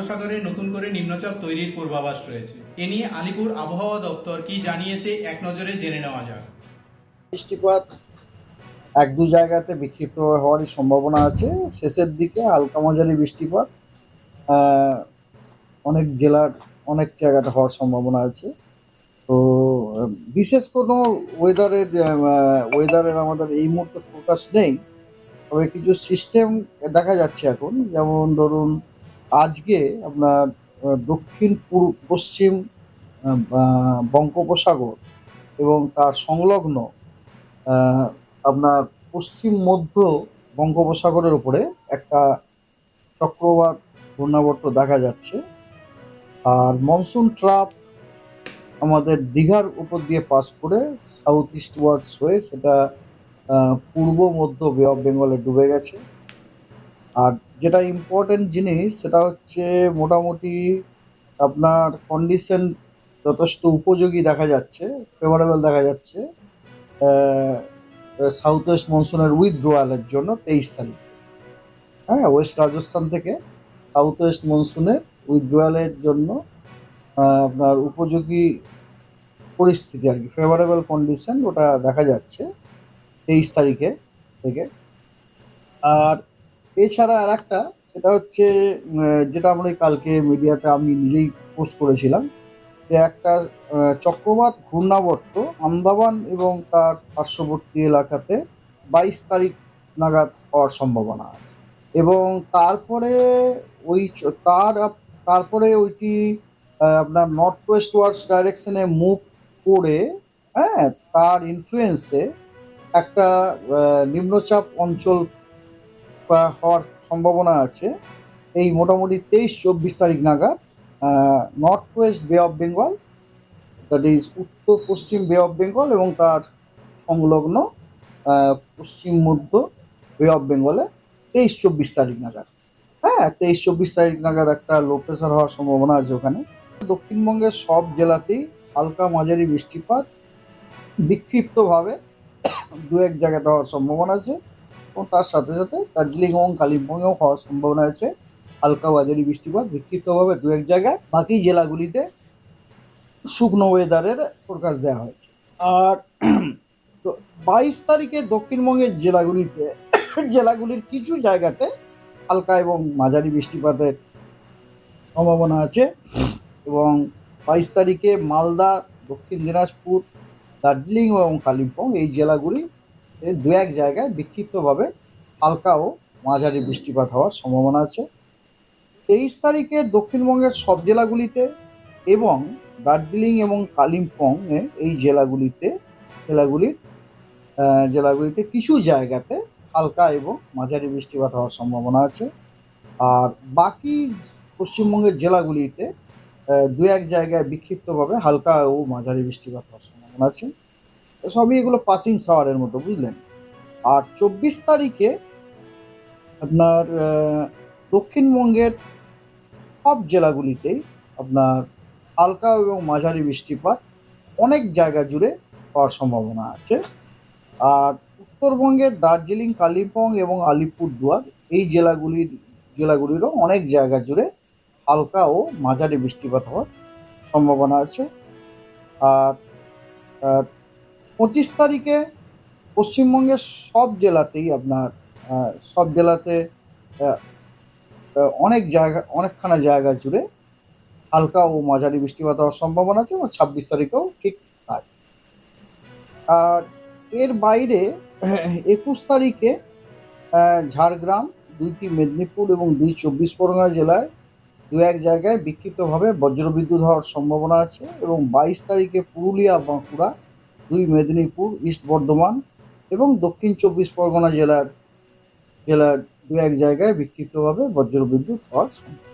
বঙ্গোপসাগরে নতুন করে নিম্নচাপ তৈরির পূর্বাভাস রয়েছে। এ নিয়ে আলিপুর আবহাওয়া দপ্তর কি জানিয়েছে এক নজরে জেনে নেওয়া যাক। বৃষ্টিপাত এক দু জায়গাতে বিক্ষিপ্ত হওয়ারই সম্ভাবনা আছে। শেষের দিকে হালকা মাঝারি বৃষ্টিপাত অনেক জেলার অনেক জায়গাতে হওয়ার সম্ভাবনা আছে। তো, বিশেষ কোনো ওয়েদারের ওয়েদারের আমাদের এই মুহূর্তে ফোকাস নেই। তবে কিছু সিস্টেম দেখা যাচ্ছে এখন। যেমন ধরুন আজকে আপনার দক্ষিণ পূর্ব, পশ্চিম বঙ্গোপসাগর এবং তার সংলগ্ন আপনার পশ্চিম মধ্য বঙ্গোপসাগরের উপরে একটা চক্রবাত ঘূর্ণাবর্ত দেখা যাচ্ছে। আর মনসুন ট্রাপ আমাদের দীঘার উপর দিয়ে পাস করে সাউথ ইস্ট ওয়ার্ডস হয়ে সেটা পূর্ব, মধ্য বে অফ বেঙ্গলে ডুবে গেছে। আর যেটা ইম্পর্টেন্ট জিনিস সেটা হচ্ছে মোটামুটি আপনার কন্ডিশন যথেষ্ট উপযোগী দেখা যাচ্ছে ফেভারেবল দেখা যাচ্ছে সাউথ ওয়েস্ট মনসুনের উইথড্রয়ালের জন্য তেইশ তারিখ। হ্যাঁ ওয়েস্ট রাজস্থান থেকে সাউথ ওয়েস্ট মনসুনের উইথড্রয়ালের জন্য আপনার উপযোগী পরিস্থিতি আর কি ফেভারেবল কন্ডিশন ওটা দেখা যাচ্ছে তেইশ তারিখে থেকে। আর এছাড়া আর একটা সেটা হচ্ছে যেটা আমরা কালকে মিডিয়াতে আমি নিজেই পোস্ট করেছিলাম, যে একটা চক্রবাত ঘূর্ণাবর্ত আন্দামান এবং তার পার্শ্ববর্তী এলাকাতে বাইশ তারিখ নাগাদ হওয়ার সম্ভাবনা আছে। এবং তারপরে ওই তার, তারপরে ওইটি আপনার নর্থ ওয়েস্ট ওয়ার্ডস ডাইরেকশনে মুভ করে হ্যাঁ তার ইনফ্লুয়েন্সে একটা নিম্নচাপ অঞ্চল হওয়ার সম্ভাবনা আছে। এই মোটামুটি তেইশ, চব্বিশ তারিখ নাগাদ north west bay of Bengal that is উত্তর পশ্চিম বে অফ বেঙ্গল এবং তার সংলগ্ন পশ্চিম মধ্য বে অফ বেঙ্গলে তেইশ, চব্বিশ তারিখ নাগাদ। হ্যাঁ তেইশ, চব্বিশ তারিখ নাগাদ একটা লো প্রেশার হওয়ার সম্ভাবনা আছে ওখানে। দক্ষিণবঙ্গের সব জেলাতেই হালকা মাঝারি বৃষ্টিপাত বিক্ষিপ্তভাবে দু এক জায়গাতে হওয়ার সম্ভাবনা আছে। এবং তার সাথে সাথে দার্জিলিং এবং কালিম্পংয়েও হওয়ার সম্ভাবনা আছে। হালকা মাঝারি বৃষ্টিপাত, বিক্ষিপ্তভাবে দু এক জায়গায়। বাকি জেলাগুলিতে শুকনো ওয়েদারের ফোরকাস্ট দেওয়া হয়েছে। আর তো বাইশ তারিখে দক্ষিণবঙ্গের জেলাগুলিতে, জেলাগুলির কিছু জায়গাতে হালকা এবং মাঝারি বৃষ্টিপাতের সম্ভাবনা আছে। এবং বাইশ তারিখে মালদা, দক্ষিণ দিনাজপুর, দার্জিলিং এবং কালিম্পং এই জেলাগুলি দু এক জায়গায় বিক্ষিপ্তভাবে হালকা ও মাঝারি বৃষ্টিপাত হওয়ার সম্ভাবনা আছে। তেইশ তারিখে দক্ষিণবঙ্গের সব জেলাগুলিতে এবং দার্জিলিং এবং কালিম্পং এ এই জেলাগুলিতে, জেলাগুলির জেলাগুলিতে কিছু জায়গাতে হালকা এবং মাঝারি বৃষ্টিপাত হওয়ার সম্ভাবনা আছে। আর বাকি পশ্চিমবঙ্গের জেলাগুলিতে দু এক জায়গায় বিক্ষিপ্তভাবে হালকা ও মাঝারি বৃষ্টিপাত হওয়ার সম্ভাবনা আছে। সবই এগুলো পাসিং শাওয়ারের মতো, বুঝলেন? আর চব্বিশ তারিখে আপনার দক্ষিণবঙ্গের সব জেলাগুলিতেই আপনার হালকা এবং মাঝারি বৃষ্টিপাত অনেক জায়গা জুড়ে হওয়ার সম্ভাবনা আছে। আর উত্তরবঙ্গের দার্জিলিং, কালিম্পং এবং আলিপুরদুয়ার এই জেলাগুলির, জেলাগুলিরও অনেক জায়গা জুড়ে হালকা ও মাঝারি বৃষ্টিপাত হওয়ার সম্ভাবনা আছে। আর আর পঁচিশ তারিখে পশ্চিমবঙ্গের সব জেলাতেই আপনার সব জেলাতে অনেক জায়গা, অনেকখানা জায়গা জুড়ে হালকা ও মাঝারি বৃষ্টিপাত হওয়ার সম্ভাবনা আছে এবং ছাব্বিশ তারিখেও ঠিক তাই। আর এর বাইরে একুশ তারিখে ঝাড়গ্রাম, দুইটি মেদিনীপুর এবং দুই চব্বিশ পরগনা জেলায় দু এক জায়গায় বিক্ষিপ্তভাবে বজ্রবিদ্যুৎ হওয়ার সম্ভাবনা আছে এবং বাইশ তারিখে পুরুলিয়া, বাঁকুড়া দুই মেদিনীপুর, ইস্ট বর্ধমান এবং দক্ষিণ চব্বিশ পরগনা জেলার জেলার দু এক জায়গায় বিক্ষিপ্তভাবে বজ্রবিদ্যুৎ হওয়ার সম্ভাবনা।